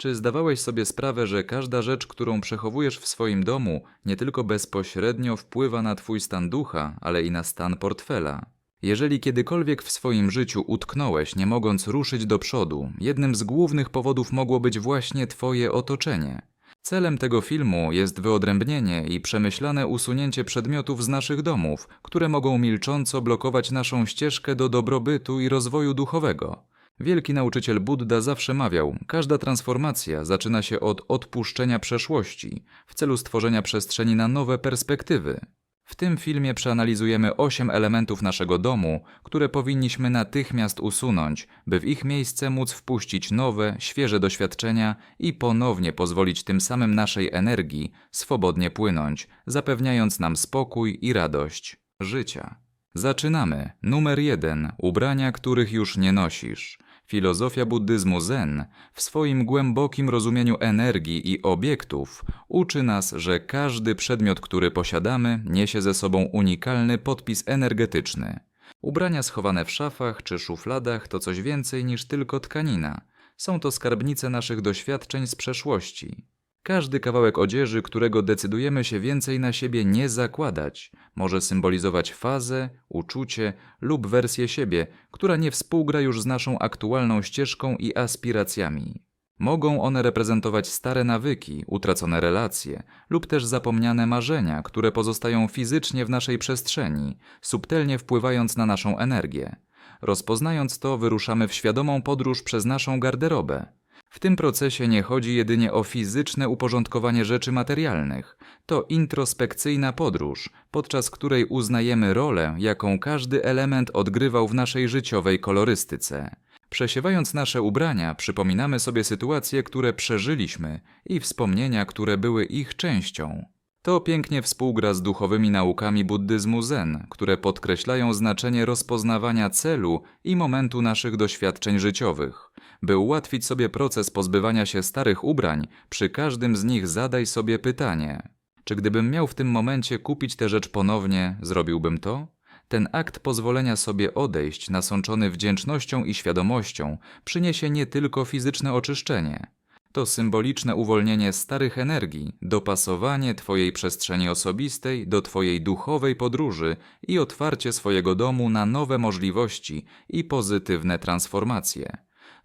Czy zdawałeś sobie sprawę, że każda rzecz, którą przechowujesz w swoim domu, nie tylko bezpośrednio wpływa na Twój stan ducha, ale i na stan portfela? Jeżeli kiedykolwiek w swoim życiu utknąłeś, nie mogąc ruszyć do przodu, jednym z głównych powodów mogło być właśnie Twoje otoczenie. Celem tego filmu jest wyodrębnienie i przemyślane usunięcie przedmiotów z naszych domów, które mogą milcząco blokować naszą ścieżkę do dobrobytu i rozwoju duchowego. Wielki nauczyciel Buddha zawsze mawiał: Każda transformacja zaczyna się od odpuszczenia przeszłości w celu stworzenia przestrzeni na nowe perspektywy. W tym filmie przeanalizujemy 8 elementów naszego domu, które powinniśmy natychmiast usunąć, by w ich miejsce móc wpuścić nowe, świeże doświadczenia i ponownie pozwolić tym samym naszej energii swobodnie płynąć, zapewniając nam spokój i radość życia. Zaczynamy. Numer 1. Ubrania, których już nie nosisz. Filozofia buddyzmu Zen w swoim głębokim rozumieniu energii i obiektów uczy nas, że każdy przedmiot, który posiadamy, niesie ze sobą unikalny podpis energetyczny. Ubrania schowane w szafach czy szufladach to coś więcej niż tylko tkanina. Są to skarbnice naszych doświadczeń z przeszłości. Każdy kawałek odzieży, którego decydujemy się więcej na siebie nie zakładać, może symbolizować fazę, uczucie lub wersję siebie, która nie współgra już z naszą aktualną ścieżką i aspiracjami. Mogą one reprezentować stare nawyki, utracone relacje lub też zapomniane marzenia, które pozostają fizycznie w naszej przestrzeni, subtelnie wpływając na naszą energię. Rozpoznając to, wyruszamy w świadomą podróż przez naszą garderobę. W tym procesie nie chodzi jedynie o fizyczne uporządkowanie rzeczy materialnych. To introspekcyjna podróż, podczas której uznajemy rolę, jaką każdy element odgrywał w naszej życiowej kolorystyce. Przesiewając nasze ubrania, przypominamy sobie sytuacje, które przeżyliśmy i wspomnienia, które były ich częścią. To pięknie współgra z duchowymi naukami buddyzmu Zen, które podkreślają znaczenie rozpoznawania celu i momentu naszych doświadczeń życiowych. By ułatwić sobie proces pozbywania się starych ubrań, przy każdym z nich zadaj sobie pytanie: czy gdybym miał w tym momencie kupić tę rzecz ponownie, zrobiłbym to? Ten akt pozwolenia sobie odejść, nasączony wdzięcznością i świadomością, przyniesie nie tylko fizyczne oczyszczenie. To symboliczne uwolnienie starych energii, dopasowanie Twojej przestrzeni osobistej do Twojej duchowej podróży i otwarcie swojego domu na nowe możliwości i pozytywne transformacje.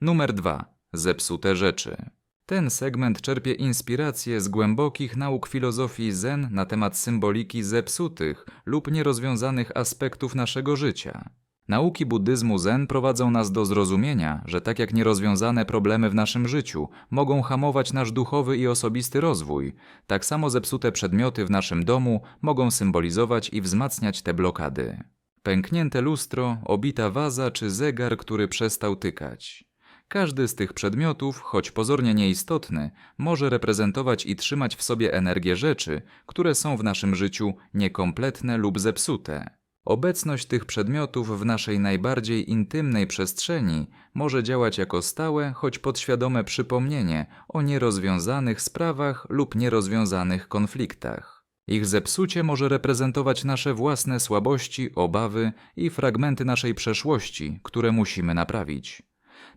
Numer 2. Zepsute rzeczy. Ten segment czerpie inspirację z głębokich nauk filozofii Zen na temat symboliki zepsutych lub nierozwiązanych aspektów naszego życia. Nauki buddyzmu Zen prowadzą nas do zrozumienia, że tak jak nierozwiązane problemy w naszym życiu mogą hamować nasz duchowy i osobisty rozwój, tak samo zepsute przedmioty w naszym domu mogą symbolizować i wzmacniać te blokady. Pęknięte lustro, obita waza czy zegar, który przestał tykać. Każdy z tych przedmiotów, choć pozornie nieistotny, może reprezentować i trzymać w sobie energię rzeczy, które są w naszym życiu niekompletne lub zepsute. Obecność tych przedmiotów w naszej najbardziej intymnej przestrzeni może działać jako stałe, choć podświadome przypomnienie o nierozwiązanych sprawach lub nierozwiązanych konfliktach. Ich zepsucie może reprezentować nasze własne słabości, obawy i fragmenty naszej przeszłości, które musimy naprawić.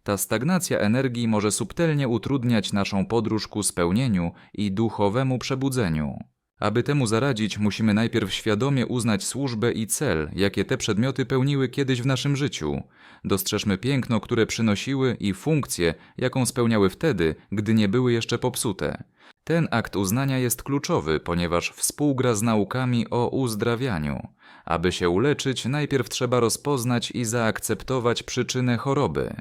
Ta stagnacja energii może subtelnie utrudniać naszą podróż ku spełnieniu i duchowemu przebudzeniu. Aby temu zaradzić, musimy najpierw świadomie uznać służbę i cel, jakie te przedmioty pełniły kiedyś w naszym życiu. Dostrzeżmy piękno, które przynosiły i funkcję, jaką spełniały wtedy, gdy nie były jeszcze popsute. Ten akt uznania jest kluczowy, ponieważ współgra z naukami o uzdrawianiu. Aby się uleczyć, najpierw trzeba rozpoznać i zaakceptować przyczynę choroby.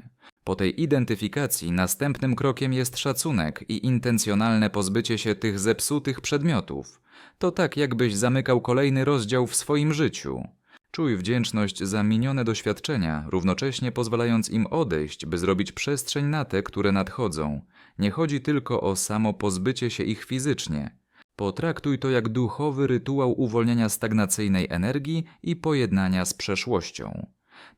Po tej identyfikacji następnym krokiem jest szacunek i intencjonalne pozbycie się tych zepsutych przedmiotów. To tak, jakbyś zamykał kolejny rozdział w swoim życiu. Czuj wdzięczność za minione doświadczenia, równocześnie pozwalając im odejść, by zrobić przestrzeń na te, które nadchodzą. Nie chodzi tylko o samo pozbycie się ich fizycznie. Potraktuj to jak duchowy rytuał uwolnienia stagnacyjnej energii i pojednania z przeszłością.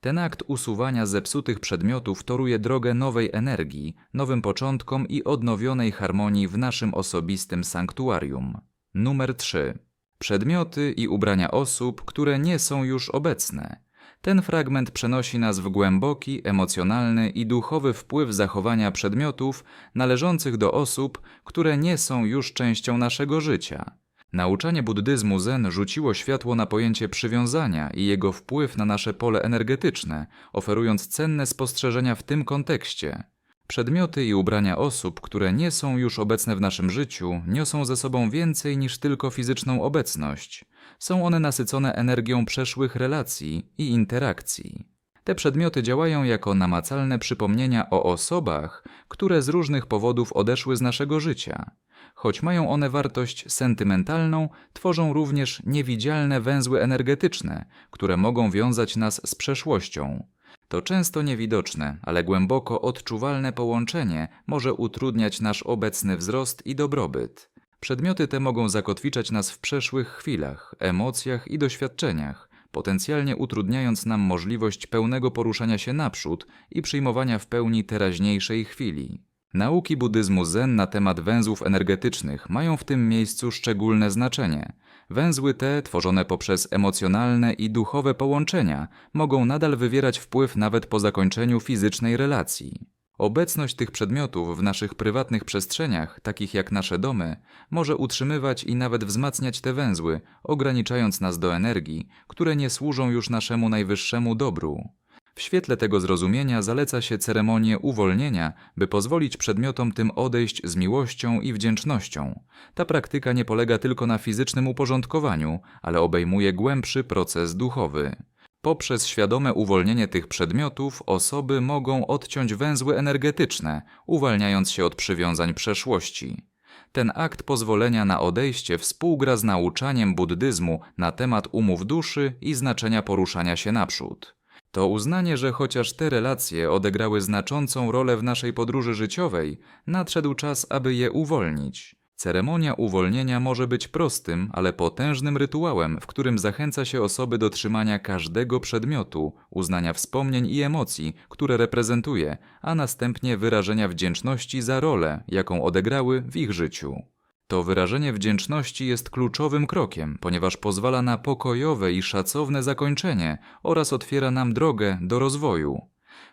Ten akt usuwania zepsutych przedmiotów toruje drogę nowej energii, nowym początkom i odnowionej harmonii w naszym osobistym sanktuarium. Numer 3. Przedmioty i ubrania osób, które nie są już obecne. Ten fragment przenosi nas w głęboki, emocjonalny i duchowy wpływ zachowania przedmiotów należących do osób, które nie są już częścią naszego życia. Nauczanie buddyzmu Zen rzuciło światło na pojęcie przywiązania i jego wpływ na nasze pole energetyczne, oferując cenne spostrzeżenia w tym kontekście. Przedmioty i ubrania osób, które nie są już obecne w naszym życiu, niosą ze sobą więcej niż tylko fizyczną obecność. Są one nasycone energią przeszłych relacji i interakcji. Te przedmioty działają jako namacalne przypomnienia o osobach, które z różnych powodów odeszły z naszego życia. Choć mają one wartość sentymentalną, tworzą również niewidzialne węzły energetyczne, które mogą wiązać nas z przeszłością. To często niewidoczne, ale głęboko odczuwalne połączenie może utrudniać nasz obecny wzrost i dobrobyt. Przedmioty te mogą zakotwiczać nas w przeszłych chwilach, emocjach i doświadczeniach, potencjalnie utrudniając nam możliwość pełnego poruszania się naprzód i przyjmowania w pełni teraźniejszej chwili. Nauki buddyzmu Zen na temat węzłów energetycznych mają w tym miejscu szczególne znaczenie. Węzły te, tworzone poprzez emocjonalne i duchowe połączenia, mogą nadal wywierać wpływ nawet po zakończeniu fizycznej relacji. Obecność tych przedmiotów w naszych prywatnych przestrzeniach, takich jak nasze domy, może utrzymywać i nawet wzmacniać te węzły, ograniczając nas do energii, które nie służą już naszemu najwyższemu dobru. W świetle tego zrozumienia zaleca się ceremonię uwolnienia, by pozwolić przedmiotom tym odejść z miłością i wdzięcznością. Ta praktyka nie polega tylko na fizycznym uporządkowaniu, ale obejmuje głębszy proces duchowy. Poprzez świadome uwolnienie tych przedmiotów osoby mogą odciąć węzły energetyczne, uwalniając się od przywiązań przeszłości. Ten akt pozwolenia na odejście współgra z nauczaniem buddyzmu na temat umów duszy i znaczenia poruszania się naprzód. To uznanie, że chociaż te relacje odegrały znaczącą rolę w naszej podróży życiowej, nadszedł czas, aby je uwolnić. Ceremonia uwolnienia może być prostym, ale potężnym rytuałem, w którym zachęca się osoby do trzymania każdego przedmiotu, uznania wspomnień i emocji, które reprezentuje, a następnie wyrażenia wdzięczności za rolę, jaką odegrały w ich życiu. To wyrażenie wdzięczności jest kluczowym krokiem, ponieważ pozwala na pokojowe i szacowne zakończenie oraz otwiera nam drogę do rozwoju.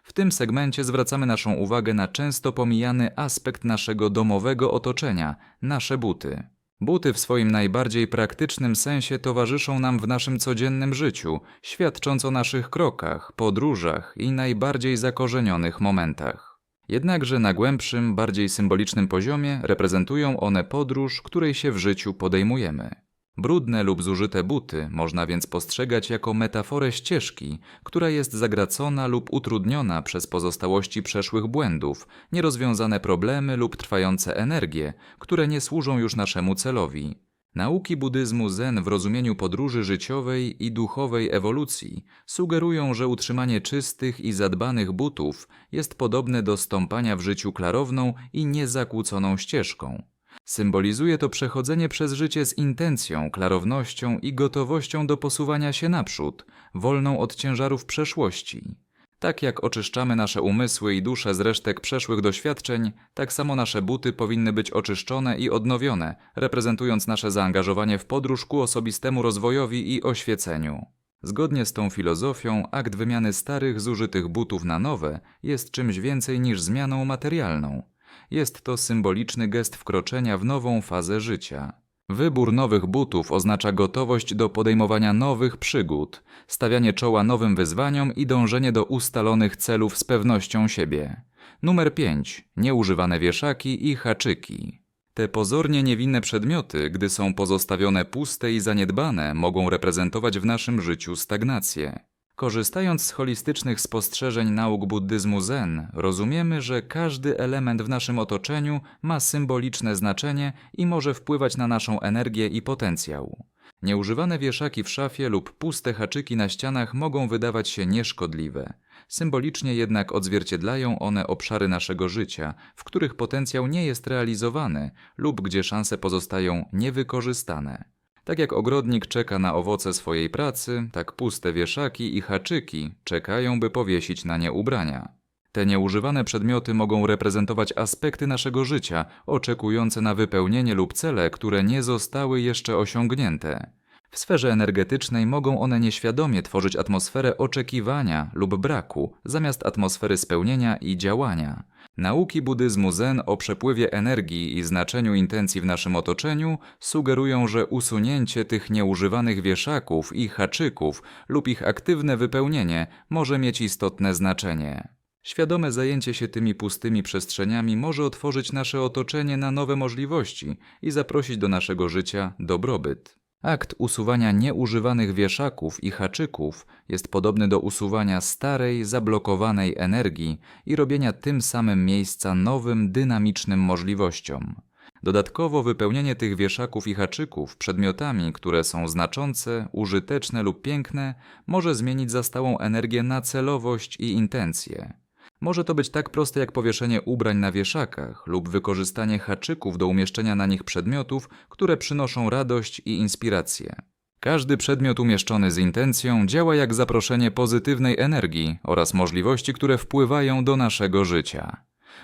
W tym segmencie zwracamy naszą uwagę na często pomijany aspekt naszego domowego otoczenia nasze buty. Buty w swoim najbardziej praktycznym sensie towarzyszą nam w naszym codziennym życiu, świadcząc o naszych krokach, podróżach i najbardziej zakorzenionych momentach. Jednakże na głębszym, bardziej symbolicznym poziomie reprezentują one podróż, której się w życiu podejmujemy. Brudne lub zużyte buty można więc postrzegać jako metaforę ścieżki, która jest zagracona lub utrudniona przez pozostałości przeszłych błędów, nierozwiązane problemy lub trwające energie, które nie służą już naszemu celowi. Nauki buddyzmu Zen w rozumieniu podróży życiowej i duchowej ewolucji sugerują, że utrzymanie czystych i zadbanych butów jest podobne do stąpania w życiu klarowną i niezakłóconą ścieżką. Symbolizuje to przechodzenie przez życie z intencją, klarownością i gotowością do posuwania się naprzód, wolną od ciężarów przeszłości. Tak jak oczyszczamy nasze umysły i dusze z resztek przeszłych doświadczeń, tak samo nasze buty powinny być oczyszczone i odnowione, reprezentując nasze zaangażowanie w podróż ku osobistemu rozwojowi i oświeceniu. Zgodnie z tą filozofią, akt wymiany starych, zużytych butów na nowe jest czymś więcej niż zmianą materialną. Jest to symboliczny gest wkroczenia w nową fazę życia. Wybór nowych butów oznacza gotowość do podejmowania nowych przygód, stawianie czoła nowym wyzwaniom i dążenie do ustalonych celów z pewnością siebie. Numer 5. Nieużywane wieszaki i haczyki. Te pozornie niewinne przedmioty, gdy są pozostawione puste i zaniedbane, mogą reprezentować w naszym życiu stagnację. Korzystając z holistycznych spostrzeżeń nauk buddyzmu Zen, rozumiemy, że każdy element w naszym otoczeniu ma symboliczne znaczenie i może wpływać na naszą energię i potencjał. Nieużywane wieszaki w szafie lub puste haczyki na ścianach mogą wydawać się nieszkodliwe. Symbolicznie jednak odzwierciedlają one obszary naszego życia, w których potencjał nie jest realizowany lub gdzie szanse pozostają niewykorzystane. Tak jak ogrodnik czeka na owoce swojej pracy, tak puste wieszaki i haczyki czekają, by powiesić na nie ubrania. Te nieużywane przedmioty mogą reprezentować aspekty naszego życia, oczekujące na wypełnienie lub cele, które nie zostały jeszcze osiągnięte. W sferze energetycznej mogą one nieświadomie tworzyć atmosferę oczekiwania lub braku, zamiast atmosfery spełnienia i działania. Nauki buddyzmu Zen o przepływie energii i znaczeniu intencji w naszym otoczeniu sugerują, że usunięcie tych nieużywanych wieszaków i haczyków lub ich aktywne wypełnienie może mieć istotne znaczenie. Świadome zajęcie się tymi pustymi przestrzeniami może otworzyć nasze otoczenie na nowe możliwości i zaprosić do naszego życia dobrobyt. Akt usuwania nieużywanych wieszaków i haczyków jest podobny do usuwania starej, zablokowanej energii i robienia tym samym miejsca nowym, dynamicznym możliwościom. Dodatkowo wypełnienie tych wieszaków i haczyków przedmiotami, które są znaczące, użyteczne lub piękne, może zmienić zastałą energię na celowość i intencje. Może to być tak proste jak powieszenie ubrań na wieszakach lub wykorzystanie haczyków do umieszczenia na nich przedmiotów, które przynoszą radość i inspirację. Każdy przedmiot umieszczony z intencją działa jak zaproszenie pozytywnej energii oraz możliwości, które wpływają do naszego życia.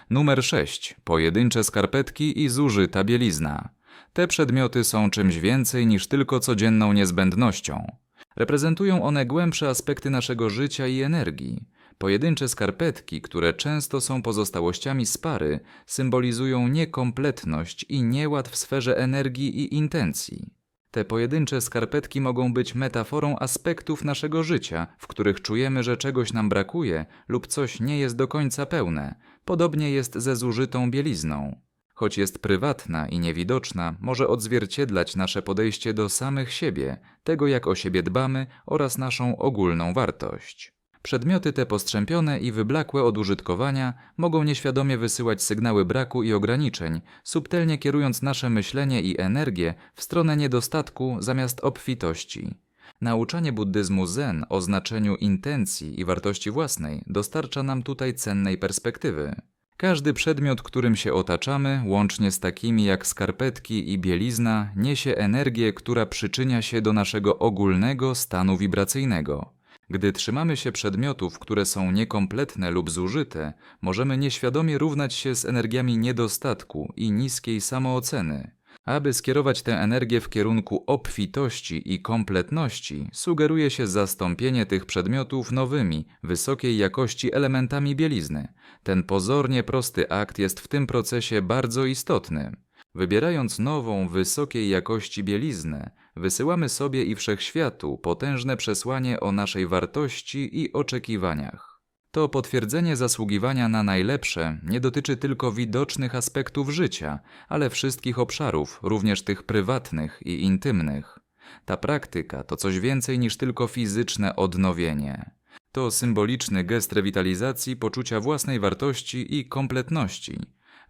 Numer 6. Pojedyncze skarpetki i zużyta bielizna. Te przedmioty są czymś więcej niż tylko codzienną niezbędnością. Reprezentują one głębsze aspekty naszego życia i energii. Pojedyncze skarpetki, które często są pozostałościami z pary, symbolizują niekompletność i nieład w sferze energii i intencji. Te pojedyncze skarpetki mogą być metaforą aspektów naszego życia, w których czujemy, że czegoś nam brakuje lub coś nie jest do końca pełne. Podobnie jest ze zużytą bielizną. Choć jest prywatna i niewidoczna, może odzwierciedlać nasze podejście do samych siebie, tego jak o siebie dbamy oraz naszą ogólną wartość. Przedmioty te postrzępione i wyblakłe od użytkowania mogą nieświadomie wysyłać sygnały braku i ograniczeń, subtelnie kierując nasze myślenie i energię w stronę niedostatku zamiast obfitości. Nauczanie buddyzmu Zen o znaczeniu intencji i wartości własnej dostarcza nam tutaj cennej perspektywy. Każdy przedmiot, którym się otaczamy, łącznie z takimi jak skarpetki i bielizna, niesie energię, która przyczynia się do naszego ogólnego stanu wibracyjnego. Gdy trzymamy się przedmiotów, które są niekompletne lub zużyte, możemy nieświadomie równać się z energiami niedostatku i niskiej samooceny. Aby skierować tę energię w kierunku obfitości i kompletności, sugeruje się zastąpienie tych przedmiotów nowymi, wysokiej jakości elementami bielizny. Ten pozornie prosty akt jest w tym procesie bardzo istotny. Wybierając nową, wysokiej jakości bieliznę, wysyłamy sobie i wszechświatu potężne przesłanie o naszej wartości i oczekiwaniach. To potwierdzenie zasługiwania na najlepsze nie dotyczy tylko widocznych aspektów życia, ale wszystkich obszarów, również tych prywatnych i intymnych. Ta praktyka to coś więcej niż tylko fizyczne odnowienie. To symboliczny gest rewitalizacji poczucia własnej wartości i kompletności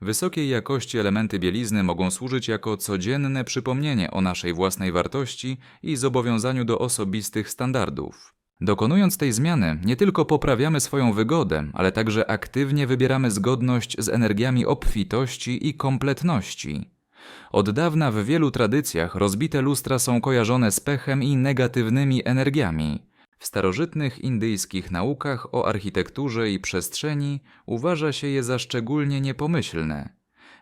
Wysokiej jakości elementy bielizny mogą służyć jako codzienne przypomnienie o naszej własnej wartości i zobowiązaniu do osobistych standardów. Dokonując tej zmiany, nie tylko poprawiamy swoją wygodę, ale także aktywnie wybieramy zgodność z energiami obfitości i kompletności. Od dawna w wielu tradycjach rozbite lustra są kojarzone z pechem i negatywnymi energiami. W starożytnych indyjskich naukach o architekturze i przestrzeni uważa się je za szczególnie niepomyślne.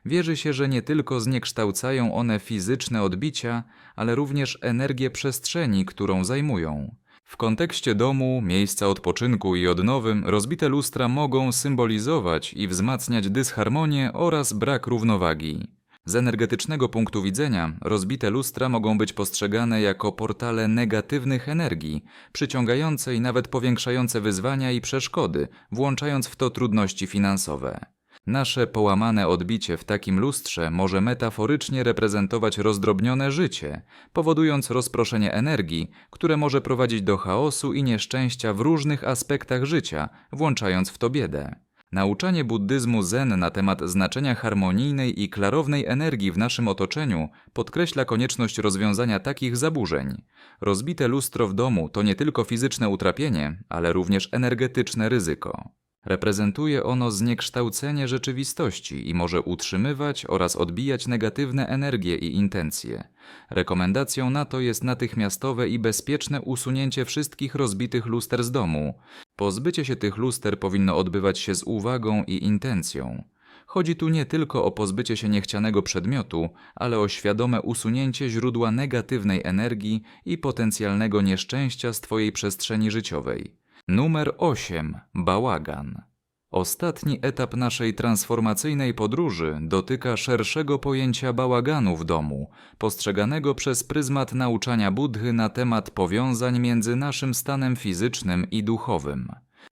Wierzy się, że nie tylko zniekształcają one fizyczne odbicia, ale również energię przestrzeni, którą zajmują. W kontekście domu, miejsca odpoczynku i odnowy rozbite lustra mogą symbolizować i wzmacniać dysharmonię oraz brak równowagi. Z energetycznego punktu widzenia rozbite lustra mogą być postrzegane jako portale negatywnych energii, przyciągające i nawet powiększające wyzwania i przeszkody, włączając w to trudności finansowe. Nasze połamane odbicie w takim lustrze może metaforycznie reprezentować rozdrobnione życie, powodując rozproszenie energii, które może prowadzić do chaosu i nieszczęścia w różnych aspektach życia, włączając w to biedę. Nauczanie buddyzmu Zen na temat znaczenia harmonijnej i klarownej energii w naszym otoczeniu podkreśla konieczność rozwiązania takich zaburzeń. Rozbite lustro w domu to nie tylko fizyczne utrapienie, ale również energetyczne ryzyko. Reprezentuje ono zniekształcenie rzeczywistości i może utrzymywać oraz odbijać negatywne energie i intencje. Rekomendacją na to jest natychmiastowe i bezpieczne usunięcie wszystkich rozbitych luster z domu. Pozbycie się tych luster powinno odbywać się z uwagą i intencją. Chodzi tu nie tylko o pozbycie się niechcianego przedmiotu, ale o świadome usunięcie źródła negatywnej energii i potencjalnego nieszczęścia z Twojej przestrzeni życiowej. Numer 8. Bałagan. Ostatni etap naszej transformacyjnej podróży dotyka szerszego pojęcia bałaganu w domu, postrzeganego przez pryzmat nauczania Buddhy na temat powiązań między naszym stanem fizycznym i duchowym.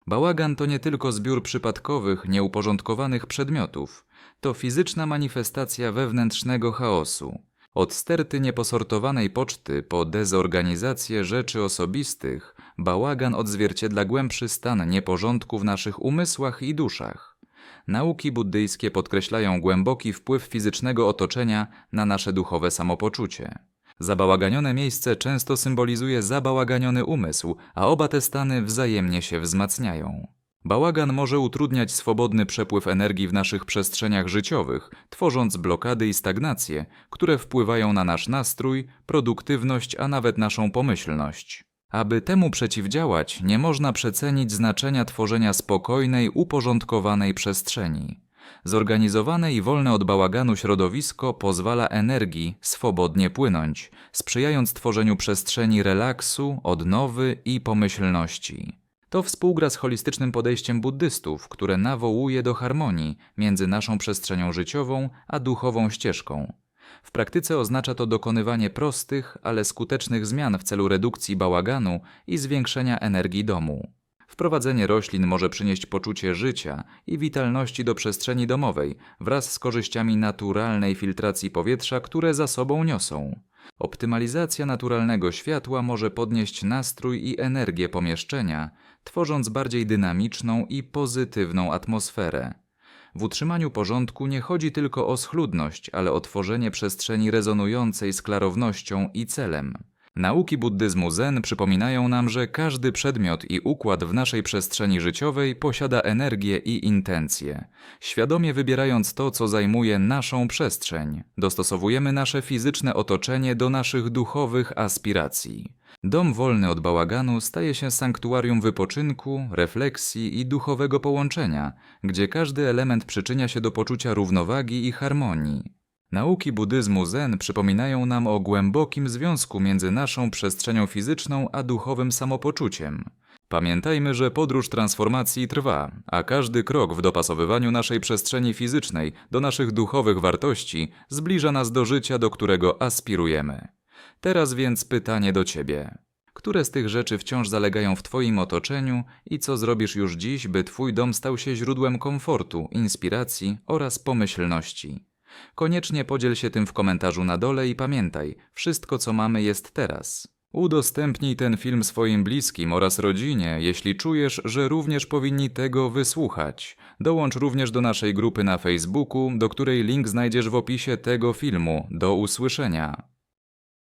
Bałagan to nie tylko zbiór przypadkowych, nieuporządkowanych przedmiotów, to fizyczna manifestacja wewnętrznego chaosu. Od sterty nieposortowanej poczty po dezorganizację rzeczy osobistych, bałagan odzwierciedla głębszy stan nieporządku w naszych umysłach i duszach. Nauki buddyjskie podkreślają głęboki wpływ fizycznego otoczenia na nasze duchowe samopoczucie. Zabałaganione miejsce często symbolizuje zabałaganiony umysł, a oba te stany wzajemnie się wzmacniają. Bałagan może utrudniać swobodny przepływ energii w naszych przestrzeniach życiowych, tworząc blokady i stagnacje, które wpływają na nasz nastrój, produktywność, a nawet naszą pomyślność. Aby temu przeciwdziałać, nie można przecenić znaczenia tworzenia spokojnej, uporządkowanej przestrzeni. Zorganizowane i wolne od bałaganu środowisko pozwala energii swobodnie płynąć, sprzyjając tworzeniu przestrzeni relaksu, odnowy i pomyślności. To współgra z holistycznym podejściem buddystów, które nawołuje do harmonii między naszą przestrzenią życiową a duchową ścieżką. W praktyce oznacza to dokonywanie prostych, ale skutecznych zmian w celu redukcji bałaganu i zwiększenia energii domu. Wprowadzenie roślin może przynieść poczucie życia i witalności do przestrzeni domowej wraz z korzyściami naturalnej filtracji powietrza, które za sobą niosą. Optymalizacja naturalnego światła może podnieść nastrój i energię pomieszczenia, tworząc bardziej dynamiczną i pozytywną atmosferę. W utrzymaniu porządku nie chodzi tylko o schludność, ale o tworzenie przestrzeni rezonującej z klarownością i celem. Nauki buddyzmu Zen przypominają nam, że każdy przedmiot i układ w naszej przestrzeni życiowej posiada energię i intencje. Świadomie wybierając to, co zajmuje naszą przestrzeń, dostosowujemy nasze fizyczne otoczenie do naszych duchowych aspiracji. Dom wolny od bałaganu staje się sanktuarium wypoczynku, refleksji i duchowego połączenia, gdzie każdy element przyczynia się do poczucia równowagi i harmonii. Nauki buddyzmu Zen przypominają nam o głębokim związku między naszą przestrzenią fizyczną a duchowym samopoczuciem. Pamiętajmy, że podróż transformacji trwa, a każdy krok w dopasowywaniu naszej przestrzeni fizycznej do naszych duchowych wartości zbliża nas do życia, do którego aspirujemy. Teraz więc pytanie do Ciebie. Które z tych rzeczy wciąż zalegają w Twoim otoczeniu i co zrobisz już dziś, by Twój dom stał się źródłem komfortu, inspiracji oraz pomyślności? Koniecznie podziel się tym w komentarzu na dole i pamiętaj, wszystko co mamy jest teraz. Udostępnij ten film swoim bliskim oraz rodzinie, jeśli czujesz, że również powinni tego wysłuchać. Dołącz również do naszej grupy na Facebooku, do której link znajdziesz w opisie tego filmu. Do usłyszenia.